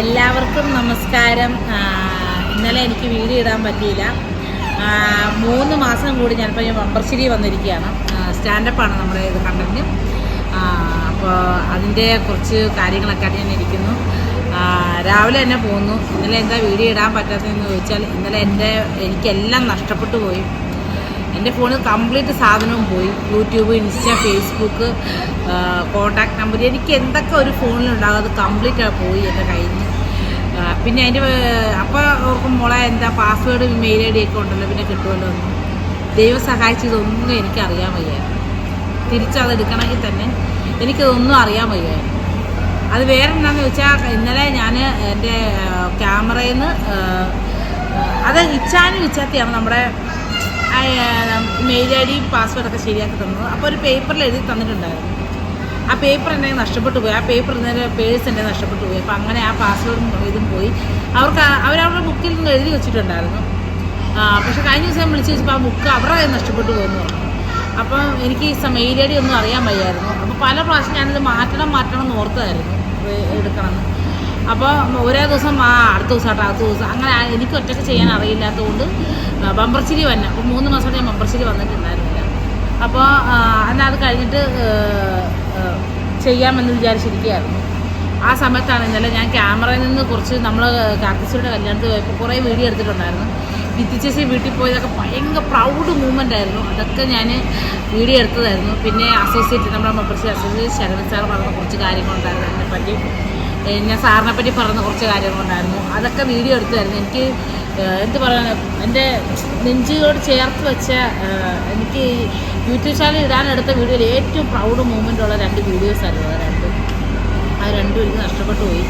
എല്ലാവർക്കും നമസ്കാരം. ഇന്നലെ എനിക്ക് വീഡിയോ ഇടാൻ പറ്റിയില്ല. മൂന്ന് മാസം കൂടി ഞാനിപ്പോൾ ഞാൻ വമ്പർശ്ശേരി വന്നിരിക്കുകയാണ്. സ്റ്റാൻഡപ്പാണ് നമ്മുടെ ഇത് കണ്ടന്റ്. അപ്പോൾ അതിന്റെ കുറച്ച് കാര്യങ്ങളൊക്കെ ഞാൻ ഇരിക്കുന്നു. രാവിലെ തന്നെ പോകുന്നു. ഇന്നലെ എന്താ വീഡിയോ ഇടാൻ പറ്റാത്തതെന്ന് ചോദിച്ചാൽ ഇന്നലെ എന്റെ എനിക്കെല്ലാം നഷ്ടപ്പെട്ടു പോയി. എന്റെ ഫോണിൽ കംപ്ലീറ്റ് സാധനവും പോയി. YouTube insta Facebook contact number എനിക്ക് എന്തൊക്കെ ഒരു ഫോണിലുണ്ടാകും അത് കംപ്ലീറ്റ് പോയി എന്റെ കയ്യിൽ നിന്ന് പിന്നെ അതിന്റെ അപ്പോൾ ഓർക്കും മോളെ എന്താ പാസ്വേഡ് മെയിൽ ഐ ഡി ഒക്കെ ഉണ്ടല്ലോ പിന്നെ കിട്ടുമല്ലോ ഒന്നും ദൈവം സഹായിച്ചതൊന്നും എനിക്കറിയാൻ വയ്യായിരുന്നു തിരിച്ചത് എടുക്കണമെങ്കിൽ തന്നെ എനിക്കതൊന്നും അറിയാൻ വയ്യായിരുന്നു അത് വേറെ എന്താണെന്ന് വെച്ചാൽ ഇന്നലെ ഞാൻ എന്റെ ക്യാമറയിൽ നിന്ന് അത് ഇച്ചാനും ഇച്ചാത്തിയാണ് നമ്മുടെ മെയിൽ ഐ ഡി പാസ്വേഡൊക്കെ ശരിയാക്കി തന്നത്. അപ്പോൾ ഒരു പേപ്പറിൽ എഴുതി തന്നിട്ടുണ്ടായിരുന്നു. ആ പേപ്പർ കയ്യിൽ നഷ്ടപ്പെട്ടു പോയി. ആ പേപ്പർ ഇന്നലെ പേഴ്സ് എന്റെ നഷ്ടപ്പെട്ടു പോയി. അപ്പോൾ അങ്ങനെ ആ പാസ്വേഡും ഇതും പോയി. അവർക്ക് അവരവരുടെ ബുക്കിൽ നിന്ന് എഴുതി വെച്ചിട്ടുണ്ടായിരുന്നു. പക്ഷെ കഴിഞ്ഞ ദിവസം വിളിച്ച് വെച്ചപ്പോൾ ആ ബുക്ക് അവരുടെ നഷ്ടപ്പെട്ടു പോയെന്ന് പറഞ്ഞു. അപ്പം എനിക്ക് ഈ മെയിൽ ഐ ഡി ഒന്നും അറിയാൻ വയ്യായിരുന്നു. അപ്പോൾ പല പ്രാവശ്യം ഞാനിത് മാറ്റണം മാറ്റണം എന്ന് ഓർത്തായിരുന്നു. എടുക്കണം. എന്ന് അപ്പോൾ ഒരേ ദിവസം ആ അടുത്ത ദിവസം ആട്ടോ അടുത്ത ദിവസം. അങ്ങനെ എനിക്ക് ഒറ്റയ്ക്ക് ചെയ്യാൻ അറിയില്ലാത്തതുകൊണ്ട് ബമ്പർച്ചിരി വന്ന. അപ്പോൾ മൂന്ന് മാസമായിട്ട് ഞാൻ ബമ്പർച്ചിരി വന്നിട്ടുണ്ടായിരുന്നില്ല. അപ്പോൾ എന്നാൽ അത് കഴിഞ്ഞിട്ട് ചെയ്യാമെന്ന് വിചാരിച്ചിരിക്കുകയായിരുന്നു. ആ സമയത്താണ് ഇന്നലെ ഞാൻ ക്യാമറയിൽ നിന്ന് കുറച്ച് നമ്മൾ കാർത്തിച്ചിയുടെ കല്യാണത്തിൽ പോയപ്പോൾ കുറേ വീഡിയോ എടുത്തിട്ടുണ്ടായിരുന്നു. വിത്തിച്ചേച്ചി വീട്ടിൽ പോയതൊക്കെ ഭയങ്കര പ്രൗഡ് മൂവ്മെന്റ് ആയിരുന്നു. അതൊക്കെ ഞാൻ വീഡിയോ എടുത്തതായിരുന്നു. പിന്നെ അസോസിയേറ്റ് നമ്മുടെ മെമ്പർഷിപ്പ് അസോസിയേറ്റ് ശരവൺ സാർ പറഞ്ഞ കുറച്ച് കാര്യങ്ങളുണ്ടായിരുന്നു അതിനെ പറ്റി ഏഹ് ഞാൻ സാറിനെ പറ്റി പറഞ്ഞ കുറച്ച് കാര്യങ്ങളുണ്ടായിരുന്നു. അതൊക്കെ വീഡിയോ എടുത്തായിരുന്നു എനിക്ക് എന്ത് പറയാൻ എന്റെ നെഞ്ചിയോട് ചേർത്ത് വെച്ച എനിക്ക് യൂട്യൂബ് ചാനൽ ഇടാനെടുത്ത വീഡിയോയിൽ ഏറ്റവും പ്രൗഡ് മൂമെന്റ് ഉള്ള രണ്ട് വീഡിയോസ് ആയിരുന്നു അത് രണ്ടും. ആ രണ്ടും എനിക്ക് നഷ്ടപ്പെട്ടു പോയി.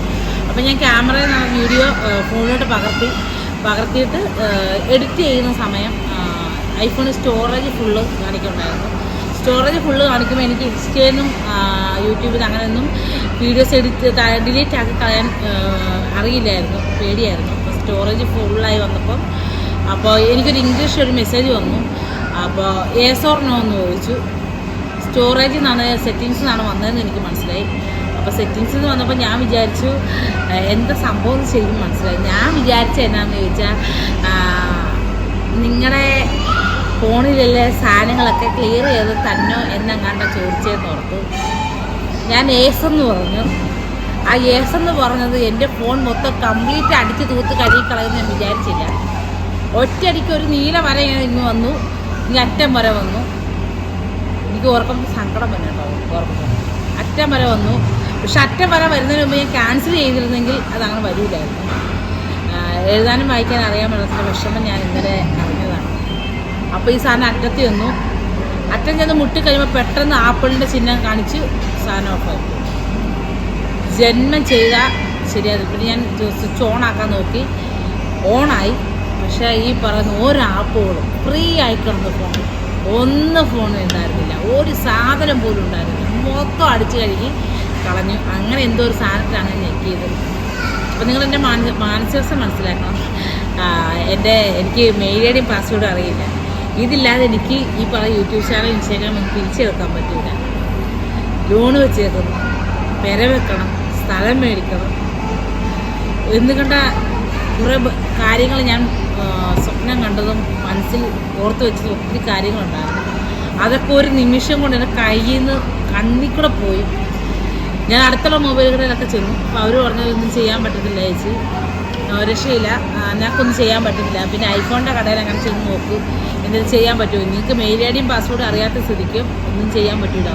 അപ്പം ഞാൻ ക്യാമറയിൽ നിന്ന് വീഡിയോ ഫോണിലോട്ട് പകർത്തി. പകർത്തിയിട്ട് എഡിറ്റ് ചെയ്യുന്ന സമയം ഐഫോണിൽ സ്റ്റോറേജ് ഫുള്ള് കാണിക്കുന്നുണ്ടായിരുന്നു. സ്റ്റോറേജ് ഫുള്ള് കാണിക്കുമ്പോൾ എനിക്ക് ഇൻസ്റ്റയിൽ നിന്നും യൂട്യൂബിൽ അങ്ങനെയൊന്നും വീഡിയോസ് എഡിറ്റ് ഡിലീറ്റ് ആക്കി കളയാൻ അറിയില്ലായിരുന്നു. പേടിയായിരുന്നു. സ്റ്റോറേജ് ഫുള്ളായി വന്നപ്പം അപ്പോൾ എനിക്കൊരു ഇംഗ്ലീഷ് ഒരു മെസ്സേജ് വന്നു. അപ്പോൾ ഏസ് ഓർ നോ എന്ന് ചോദിച്ചു. സ്റ്റോറേജിൽ നിന്നാണ് സെറ്റിങ്സ് നിന്നാണ് വന്നതെന്ന് എനിക്ക് മനസ്സിലായി. അപ്പോൾ സെറ്റിങ്സ് എന്ന് വന്നപ്പോൾ ഞാൻ വിചാരിച്ചു എന്താ സംഭവം ശരിക്കും മനസ്സിലായി. ഞാൻ വിചാരിച്ച എന്നാന്ന് ചോദിച്ചാൽ നിങ്ങളുടെ ഫോണിലുള്ള സാധനങ്ങളൊക്കെ ക്ലിയർ ചെയ്ത് തന്നോ എന്നെങ്ങാണ്ട ചോദിച്ചതെന്ന് ഓർത്തു. ഞാൻ ഏസ് എന്ന് പറഞ്ഞു. ആ ഏസ് എന്ന് പറഞ്ഞത് എന്റെ ഫോൺ മൊത്തം കംപ്ലീറ്റ് അടിച്ച് തൂത്ത് കഴുകിക്കളയെന്ന് ഞാൻ വിചാരിച്ചില്ല. ഒറ്റയടിക്ക് ഒരു നീല വര ഇങ്ങ് വന്നു. ഇനി അറ്റം വര വന്നു. എനിക്ക് ഓർക്കുമ്പോൾ സങ്കടം തന്നെ കേട്ടോ. ഓർക്കുമ്പോൾ അറ്റം വര വന്നു. പക്ഷെ അറ്റം വര വരുന്നതിന് മുമ്പ് ഞാൻ ക്യാൻസൽ ചെയ്തിരുന്നെങ്കിൽ അതങ്ങനെ വരില്ലായിരുന്നു ആ, എഴുതാനും വായിക്കാൻ അറിയാൻ പറ്റാത്ത വിഷമം ഞാൻ ഇന്നലെ അറിഞ്ഞതാണ്. അപ്പോൾ ഈ സാധനം അറ്റത്തി വന്നു അറ്റം ചെന്ന് മുട്ടി കഴിയുമ്പോൾ പെട്ടെന്ന് ആപ്പിളിന്റെ ചിഹ്നം കാണിച്ച് സാധനം ഓഫ് ജന്മം ചെയ്താൽ ശരിയാകും പിന്നെ ഞാൻ സ്വിച്ച് ഓൺ ആക്കാൻ നോക്കി. ഓണായി പക്ഷേ ഈ പറയുന്ന ഒരാപ്പുകളും ഫ്രീ ആയി കിടന്ന ഫോൺ ഒന്ന് ഫോണും ഉണ്ടായിരുന്നില്ല. ഒരു സാധനം പോലും ഉണ്ടായിരുന്നില്ല. മൊത്തം അടിച്ചു കഴുകി കളഞ്ഞു. അങ്ങനെ എന്തോ ഒരു സാധനത്തിലാണ് ഞെക്കിയത് അപ്പം നിങ്ങൾ എന്റെ മാനസികം മനസ്സിലാക്കണം. എന്റെ എനിക്ക് മെയിൽ ഐ ഡിയും പാസ്വേഡും അറിയില്ല. ഇതില്ലാതെ എനിക്ക് ഈ പറയുന്ന യൂട്യൂബ് ചാനൽ ഇൻസ്റ്റാഗ്രാം ഒന്നും തിരിച്ചെടുക്കാൻ പറ്റില്ല ലോണ് വെച്ചേക്കുന്നു. പെര വെക്കണം. സ്ഥലം മേടിക്കണം. എന്നുകണ്ട കുറേ കാര്യങ്ങൾ ഞാൻ സ്വപ്നം കണ്ടതും മനസ്സിൽ ഓർത്ത് വെച്ചതും ഒത്തിരി കാര്യങ്ങളുണ്ടായിരുന്നു. അതൊക്കെ ഒരു നിമിഷം കൊണ്ട് എന്റെ കയ്യിൽ നിന്ന് കണ്ണിൽ കൂടെ പോയി. ഞാൻ അടുത്തുള്ള മൊബൈലുകളിലൊക്കെ ചെന്നു. അപ്പോൾ അവർ പറഞ്ഞതൊന്നും ചെയ്യാൻ പറ്റത്തില്ല ചേച്ചി. രക്ഷയില്ല. ഞങ്ങൾക്കൊന്നും ചെയ്യാൻ പറ്റത്തില്ല പിന്നെ ഐഫോണിന്റെ കടയിൽ അങ്ങനെ ചെയ്ത് നോക്കൂ. എന്തെങ്കിലും ചെയ്യാൻ പറ്റുമോ നിങ്ങൾക്ക് മെയിൽ ഐ ഡിയും പാസ്വേഡും അറിയാത്ത സ്ഥിതിക്കും ഒന്നും ചെയ്യാൻ പറ്റില്ല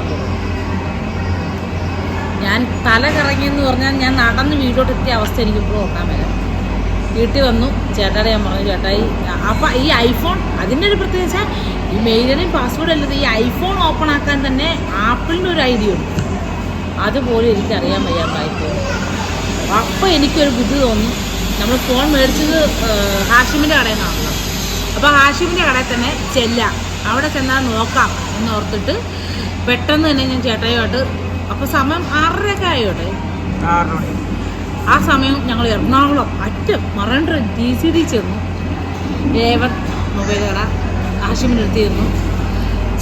ഞാൻ തല കറങ്ങിയെന്ന് പറഞ്ഞാൽ ഞാൻ നടന്ന് വീട്ടിലോട്ട് എത്തിയ അവസ്ഥ എനിക്ക് ഇപ്പോൾ ഓർക്കാൻ വരാം. വീട്ടിൽ വന്നു. ചേട്ടാടെ ഞാൻ പറഞ്ഞു ചേട്ടാ ഈ അപ്പം ഈ ഐഫോൺ അതിന്റെ ഒരു പ്രത്യേകത ഈ മെയിലിനെയും പാസ്വേഡ് അല്ലത് ഈ ഐഫോൺ ഓപ്പൺ ആക്കാൻ തന്നെ ആപ്പിളിന്റെ ഒരു ഐഡിയ ഉണ്ട്. അതുപോലും എനിക്കറിയാൻ അറിയാൻ ഐഫോൺ അപ്പോൾ എനിക്കൊരു ബുദ്ധി തോന്നി. നമ്മൾ ഫോൺ മേടിച്ചത് ഹാഷിമിന്റെ കടയിൽ നിന്നാണ് അപ്പോൾ ഹാഷിമിന്റെ കടയിൽ തന്നെ ചെല്ലാം. അവിടെ ചെന്നാൽ നോക്കാം എന്ന് ഓർത്തിട്ട് പെട്ടെന്ന് തന്നെ ഞാൻ ചേട്ടയുമായിട്ട് അപ്പോൾ സമയം ആറരയൊക്കെ ആയോട്ടെ? ആ സമയം ഞങ്ങൾ എറണാകുളം അറ്റം മറണ്ട ഡി സി ഡി ചെന്നു. ഏവൻ മൊബൈൽ കട ഹാഷിമിന്റെ അടുത്ത് ചെന്നു.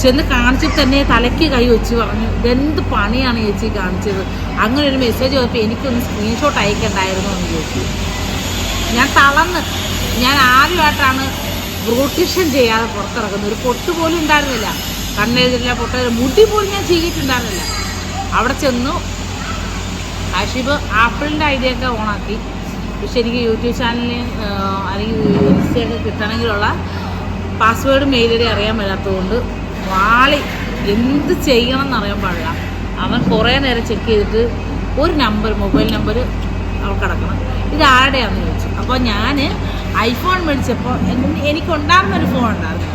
ചെന്ന് കാണിച്ചിട്ട് തന്നെ തലയ്ക്ക് കൈ വെച്ച്. പറഞ്ഞു ഇതെന്ത് പണിയാണ് ചേച്ചി കാണിച്ചത്? അങ്ങനെ ഒരു മെസ്സേജ് വന്നപ്പോൾ എനിക്കൊന്ന് സ്ക്രീൻഷോട്ട് അയക്കണ്ടായിരുന്നു എന്ന് ചോദിച്ചു. ഞാൻ തളർന്ന്. ഞാൻ ആദ്യമായിട്ടാണ് ബ്രൂട്ടിഷൻ ചെയ്യാതെ പുറത്തിറങ്ങുന്നത്? ഒരു പൊട്ട് പോലും ഉണ്ടായിരുന്നില്ല. കണ്ണെഴുതില്ല പൊട്ട മുടി പോലും ഞാൻ ചെയ്തിട്ടുണ്ടായിരുന്നില്ല അവിടെ ചെന്നു. ആഷിബ് ആപ്പിളിന്റെ ഐഡിയ ഒക്കെ ഓണാക്കി. പക്ഷെ എനിക്ക് യൂട്യൂബ് ചാനലിൽ അല്ലെങ്കിൽ ഇൻസ്റ്റയൊക്കെ കിട്ടണമെങ്കിലുള്ള പാസ്വേഡ് മെയിൽ ഐ അറിയാൻ മേലാത്തതുകൊണ്ട് വാളി എന്ത് ചെയ്യണം എന്നറിയാൻ പാടില്ല. അവൻ കുറേ നേരം ചെക്ക് ചെയ്തിട്ട് ഒരു നമ്പർ മൊബൈൽ നമ്പർ അവൾക്ക് കിടക്കണം ഇത് ആരുടെയാണെന്ന് ചോദിച്ചു. അപ്പോൾ ഞാൻ ഐഫോൺ മേടിച്ചപ്പോൾ എനിക്ക് ഉണ്ടായിരുന്ന ഒരു ഫോൺ ഉണ്ടായിരുന്നു.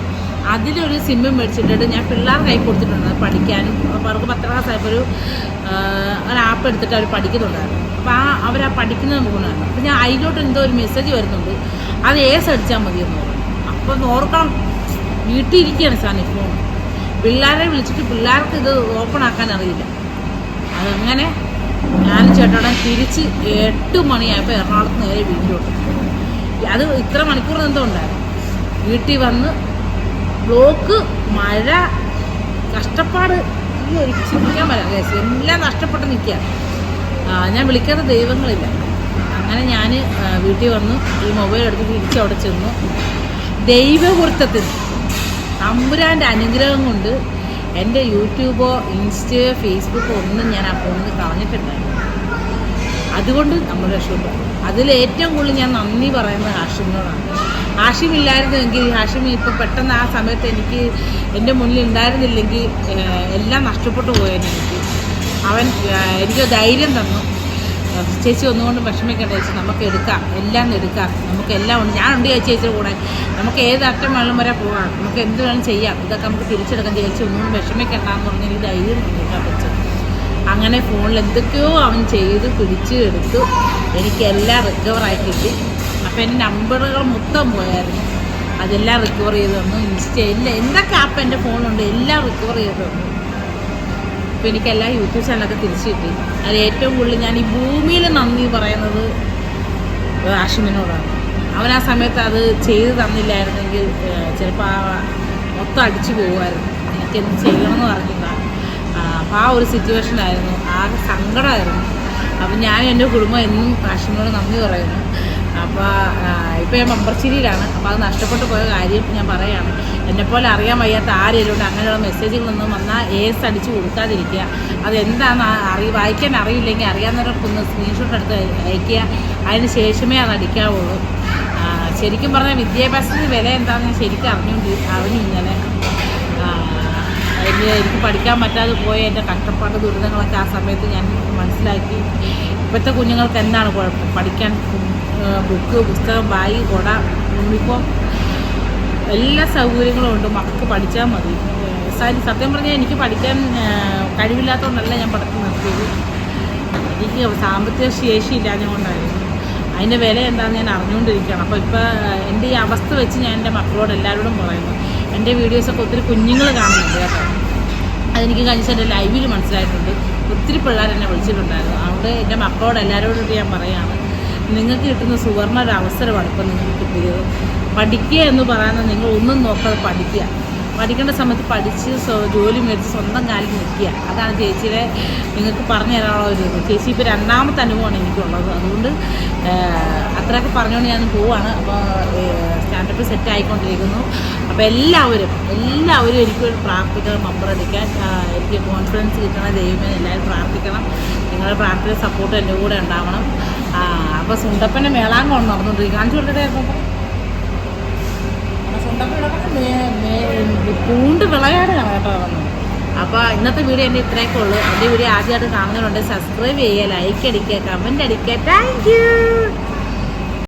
അതിലൊരു സിമ്മ് മേടിച്ചിട്ടിട്ട് ഞാൻ പിള്ളേർക്ക് കൈ കൊടുത്തിട്ടുണ്ട്. പഠിക്കാനും അപ്പോൾ അവർക്ക് പത്താം ക്ലാസ് ആയപ്പോൾ ഒരു ഒരു ആപ്പ് എടുത്തിട്ട് അവർ പഠിക്കുന്നുണ്ടായിരുന്നു. അപ്പോൾ ആ അവർ ആ പഠിക്കുന്നത് ഫോണായിരുന്നു അപ്പോൾ ഞാൻ അതിലോട്ട് എന്തോ ഒരു മെസ്സേജ് വരുന്നുണ്ട്. അത് ഏസ് അടിച്ചാൽ മതിയെന്ന് പറഞ്ഞു. അപ്പോൾ ഓർക്കണം. വീട്ടിൽ ഇരിക്കുകയാണ് സാധനം ഫോൺ പിള്ളേരെ വിളിച്ചിട്ട് പിള്ളേർക്ക് ഇത് ഓപ്പൺ ആക്കാൻ അറിയില്ല. അതങ്ങനെ ഞാൻ ചേട്ടോടെ തിരിച്ച് എട്ട് മണിയായപ്പോൾ എറണാകുളത്ത് നേരെ വീട്ടിലോട്ട് അത് ഇത്ര മണിക്കൂർ എന്തോ ഉണ്ടായിരുന്നു. വീട്ടിൽ വന്ന് ബ്ലോക്ക് മഴ കഷ്ടപ്പാട് ഈ ഒരു ചിന്തിക്കാൻ പറ്റാം എല്ലാം നഷ്ടപ്പെട്ട് നിൽക്കുക. ഞാൻ വിളിക്കാത്ത ദൈവങ്ങളില്ല. അങ്ങനെ ഞാൻ വീട്ടിൽ വന്ന് ഈ മൊബൈൽ എടുത്ത് തിരിച്ച് അവിടെ ചെന്നു. ദൈവവൃത്തത്തിൽ തമ്പുരാന്റെ അനുഗ്രഹം കൊണ്ട് എന്റെ യൂട്യൂബോ ഇൻസ്റ്റയോ ഫേസ്ബുക്കോ ഒന്നും ഞാൻ ഫോണിൽ നിന്ന് കളഞ്ഞിട്ടുണ്ടായിരുന്നു അതുകൊണ്ട് നമ്മൾ രക്ഷപ്പെട്ടു. അതിൽ ഏറ്റവും കൂടുതൽ ഞാൻ നന്ദി പറയുന്നത് ഹാഷിമിനോടാണ്. ഹാഷിം ഇല്ലായിരുന്നുവെങ്കിൽ ഹാഷിം ഇപ്പോൾ പെട്ടെന്ന് ആ സമയത്ത് എനിക്ക് എന്റെ മുന്നിൽ ഉണ്ടായിരുന്നില്ലെങ്കിൽ എല്ലാം നഷ്ടപ്പെട്ടു പോയെന്ന് എനിക്ക്. അവൻ എനിക്ക് ധൈര്യം തന്നു. ചേച്ചി ഒന്നുകൊണ്ടും വിഷമിക്കേണ്ട ചേച്ചി നമുക്ക് എടുക്കാം. എല്ലാം എടുക്കാം. നമുക്ക് എല്ലാം ഉണ്ട്. ഞാനുണ്ട് ചേച്ചി ചേച്ചിയുടെ കൂടെ. നമുക്ക് ഏത് അറ്റം വേണം വരെ പോകാം നമുക്ക് എന്ത് വേണം ചെയ്യാം. ഇതൊക്കെ നമുക്ക് തിരിച്ചെടുക്കാം. ചേച്ചി ഒന്നുകൊണ്ടും വിഷമിക്കേണ്ട എന്ന് പറഞ്ഞ എനിക്ക് ധൈര്യം തന്നിട്ടാണ് വെച്ചത് അങ്ങനെ ഫോണിൽ എന്തൊക്കെയോ അവൻ ചെയ്ത് പിടിച്ച് എടുത്തു. എനിക്കെല്ലാം റിക്കവറായി കിട്ടി. അപ്പം എന്റെ നമ്പറുകൾ മൊത്തം പോയായിരുന്നു. അതെല്ലാം റിക്കവർ ചെയ്തു തന്നു. ഇൻസ്റ്റ എല്ലാം എന്തൊക്കെ ആപ്പ് എന്റെ ഫോണുണ്ട് എല്ലാം റിക്കവർ ചെയ്തു തന്നു. അപ്പോൾ എല്ലാ യൂട്യൂബ് ചാനലൊക്കെ തിരിച്ചു കിട്ടി. അതിൽ ഏറ്റവും കൂടുതൽ ഞാൻ ഈ ഭൂമിയിൽ നന്ദി പറയുന്നത് ആഷിമിനോടാണ് അവൻ ആ സമയത്ത് അത് ചെയ്ത് തന്നില്ലായിരുന്നെങ്കിൽ ചിലപ്പോൾ ആ മൊത്തം അടിച്ചു പോകുമായിരുന്നു. എനിക്കെന്ത് ചെയ്യണമെന്ന് പറഞ്ഞില്ല. അപ്പോൾ ആ ഒരു സിറ്റുവേഷനായിരുന്നു ആകെ സങ്കടമായിരുന്നു. അപ്പം ഞാൻ എന്റെ കുടുംബം എന്നും ആഷിമിനോട് നന്ദി പറയുന്നു. അപ്പോൾ ഇപ്പോൾ ഞാൻ മെമ്പർശിരിയിലാണ് അപ്പോൾ അത് നഷ്ടപ്പെട്ടു പോയ കാര്യം ഞാൻ പറയുകയാണ് എന്നെപ്പോലെ അറിയാൻ വയ്യാത്ത ആരെങ്കിലും അങ്ങനെയുള്ള മെസ്സേജുകളൊന്നും വന്നാൽ ഏസ് അടിച്ച് കൊടുക്കാതിരിക്കുക. അതെന്താണെന്ന് ആ- അറി വായിക്കാൻ അറിയില്ലെങ്കിൽ അറിയാവുന്നവർക്കൊന്ന് സ്ക്രീൻഷോട്ട് എടുത്ത് അയക്കുക. അതിന് ശേഷമേ അത് അടിക്കാവുള്ളൂ. ശരിക്കും പറഞ്ഞാൽ വിദ്യാഭ്യാസത്തിന് വില എന്താണെന്ന് ഞാൻ ശരിക്കും അറിഞ്ഞുകൊണ്ട് അറിഞ്ഞു ഇന്നലെ എനിക്ക് എനിക്ക് പഠിക്കാൻ പറ്റാതെ പോയ എന്റെ കഷ്ടപ്പാട് ദുരിതങ്ങളൊക്കെ ആ സമയത്ത് ഞാൻ മനസ്സിലാക്കി. ഇപ്പോഴത്തെ കുഞ്ഞുങ്ങൾക്ക് എന്താണ് കുഴപ്പം? പഠിക്കാൻ ബുക്ക് പുസ്തകം ബാഗ് കൊട യൂണിഫോം എല്ലാ സൗകര്യങ്ങളും ഉണ്ട്. മക്കൾക്ക് പഠിച്ചാൽ മതി. സത്യം പറഞ്ഞാൽ എനിക്ക് പഠിക്കാൻ കഴിവില്ലാത്തതുകൊണ്ടല്ല ഞാൻ പഠിത്തം നിർത്തിയത്. എനിക്ക് സാമ്പത്തിക ശേഷി ഇല്ലാഞ്ഞുകൊണ്ടായിരുന്നു അതിന്റെ വില എന്താണെന്ന് ഞാൻ അറിഞ്ഞുകൊണ്ടിരിക്കുകയാണ്. അപ്പോൾ ഇപ്പോൾ എന്റെ ഈ അവസ്ഥ വെച്ച് ഞാൻ എന്റെ മക്കളോട് എല്ലാവരോടും പറയുന്നു. എന്റെ വീഡിയോസൊക്കെ ഒത്തിരി കുഞ്ഞുങ്ങൾ കാണുന്നുണ്ട് കേട്ടോ. അതെനിക്ക് കഴിച്ച എന്റെ ലൈവിൽ മനസ്സിലായിട്ടുണ്ട്. ഒത്തിരി പിള്ളേർ എന്നെ വിളിച്ചിട്ടുണ്ടായിരുന്നു. അതുകൊണ്ട് എന്റെ മക്കളോട് എല്ലാവരോടും ഞാൻ പറയുകയാണ് നിങ്ങൾക്ക് കിട്ടുന്ന സുവർണ ഒരു അവസരമാണ് ഇപ്പം നിങ്ങൾക്ക് കിട്ടിയത് പഠിക്കുക എന്ന് പറയുന്നത് നിങ്ങൾ ഒന്നും നോക്കാതെ പഠിക്കുക. പഠിക്കേണ്ട സമയത്ത് പഠിച്ച് ജോലി മേടിച്ച് സ്വന്തം കാലിൽ നിൽക്കുക. അതാണ് ചേച്ചിയുടെ നിങ്ങൾക്ക് പറഞ്ഞു തരാനുള്ള ഒരു ഇത്. ചേച്ചി ഇപ്പോൾ രണ്ടാമത്തെ അനുഭവമാണ് എനിക്കുള്ളത്. അതുകൊണ്ട് അത്രയൊക്കെ പറഞ്ഞുകൊണ്ട് ഞാൻ പോവാണ്. അപ്പോൾ സ്റ്റാൻഡപ്പ് സെറ്റ് ആയിക്കൊണ്ടിരിക്കുന്നു. അപ്പോൾ എല്ലാവരും എല്ലാവരും എനിക്കൊരു പ്രാർത്ഥിക്കണം നമ്പർ അടിക്കാൻ. എനിക്ക് കോൺഫിഡൻസ് കിട്ടണം ദൈവമേ എല്ലാവരും പ്രാർത്ഥിക്കണം. നിങ്ങളുടെ പ്രാർത്ഥന സപ്പോർട്ട് എന്റെ കൂടെ ഉണ്ടാവണം. അപ്പോൾ സുണ്ടപ്പന്റെ മേളാങ്കം നടന്നുകൊണ്ടിരിക്കും കാണിച്ചു കൊടുക്കട്ടെ പൂണ്ട് വിളയാടാണ് കേട്ടോ വന്നത് അപ്പോൾ ഇന്നത്തെ വീഡിയോ എന്റെ ഇത്രയൊക്കെ ഉള്ളൂ. എന്റെ വീഡിയോ ആദ്യമായിട്ട് കാണുന്നവരുണ്ട് സബ്സ്ക്രൈബ് ചെയ്യുക ലൈക്ക് അടിക്കുക കമന്റ് അടിക്കുക. Thank you